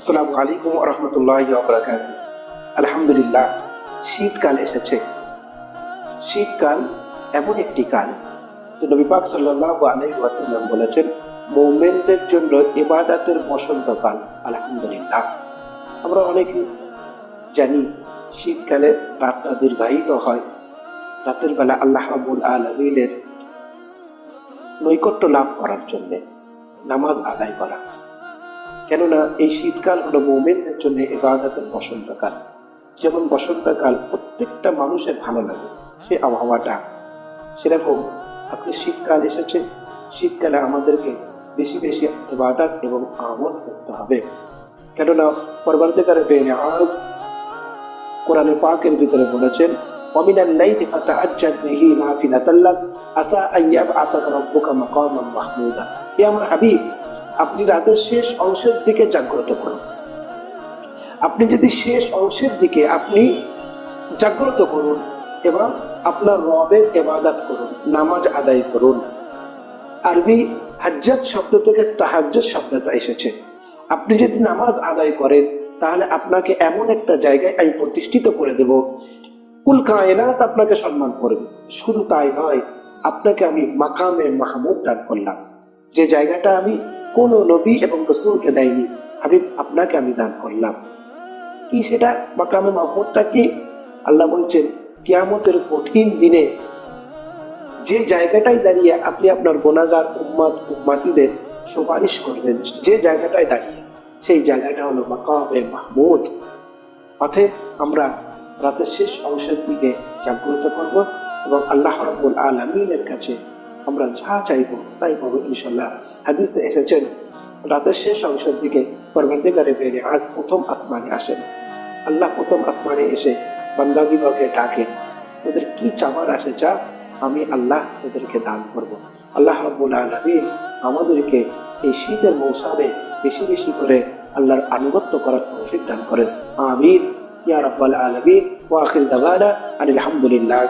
আসসালামু আলাইকুম রহমতুল্লাহ বরাকাত আলহামদুলিল্লাহ, শীতকাল এসেছে। শীতকাল এমন একটি কাল যে নবী পাক সাল্লাল্লাহু আলাইহি ওয়াসাল্লাম বলেছেন, মুমিনদের জন্য ইবাদতের বসন্তকাল আলহামদুলিল্লাহ। আমরা অনেকে জানি, শীতকালে রাতটা দীর্ঘায়িত হয়। রাতের বেলা আল্লাহ রাব্বুল আলামিনের নৈকট্য লাভ করার জন্যে নামাজ আদায় করা। কেননা এই শীতকাল হলো মৌমেনদের জন্য এবাদাতের বসন্তকাল। যেমন বসন্তকাল প্রত্যেকটা মানুষের ভালো লাগে, সে আবহাওয়াটা। সেরকম আজকে শীতকাল এসেছে, শীতকালে আমাদেরকে বেশি বেশি ইবাদাত এবং আমল করতে হবে। কেননা পরবর্তীকারে পেয়ে আজ কোরআনে পাকের ভিতরে বলেছেন অমিনাল লাইলি ফাতাহাজ্জাদ বিহি নাফিলাতাল্লাক আসা আইয়াব আসা রাব্বুকা মাকামান মাহমুদা। ইয়া আমার হাবিব আপনি রাতের শেষ অংশের দিকে জাগ্রত করুন। আপনি যদি শেষ অংশের দিকে আপনি জাগ্রত করুন এবং আপনার রবের এবাদাত করুন, নামাজ আদায় করুন। আরবি হাজ্জাত শব্দ থেকে তাহাজ্জাত শব্দটা এসেছে। আপনি যদি নামাজ আদায় করেন, তাহলে আপনাকে এমন একটা জায়গায় আমি প্রতিষ্ঠিত করে দেব। কুল কায়নাত আপনাকে সম্মান করবে। শুধু তাই নয়, আপনাকে আমি মাকামে মাহমুদ দান করলাম। যে জায়গাটা আমি কোন নবী এবং রসুলকে দেয়নি। হাবিব আপনাকে আমি দান করলাম। কি সেটা? মাকামে মাহমুদটা কি? আল্লাহ বলছেন, কিয়ামতের কঠিন দিনে যে জায়গাটাই দাঁড়িয়ে আপনি আপনার গোনাগার উম্মাদ, উম্মাতিদের সুপারিশ করবেন, যে জায়গাটায় দাঁড়িয়ে, সেই জায়গাটা হলো মাকামে মাহমুদ। অতএব আমরা রাতের শেষ অংশের দিকে জাগ্রত করব এবং আল্লাহ রব্বুল আলমিনের কাছে আমরা যা চাইব তাই পাবো ইনশাল্লাহ হাদিসে এসেছেন, রাতের শেষ অংশের দিকে পরবর্তীকারে বেরিয়ে আজ প্রথম আসমানে আসেন। আল্লাহ প্রথম আসমানে এসে বান্দাদিগকে ডাকেন, তোদের কি চাবার আছে যা আমি আল্লাহ তোদেরকে দান করব? আল্লাহ রব্বুল আলমিন আমাদেরকে এই শীতের মৌসুমে বেশি বেশি করে আল্লাহর আনুগত্য করার তৌফিক দান করেন। আমিন। ইয়া রাব্বাল আলামিন। ওয়া আখির দাওয়ানা আনিল হামদুলিল্লাহ।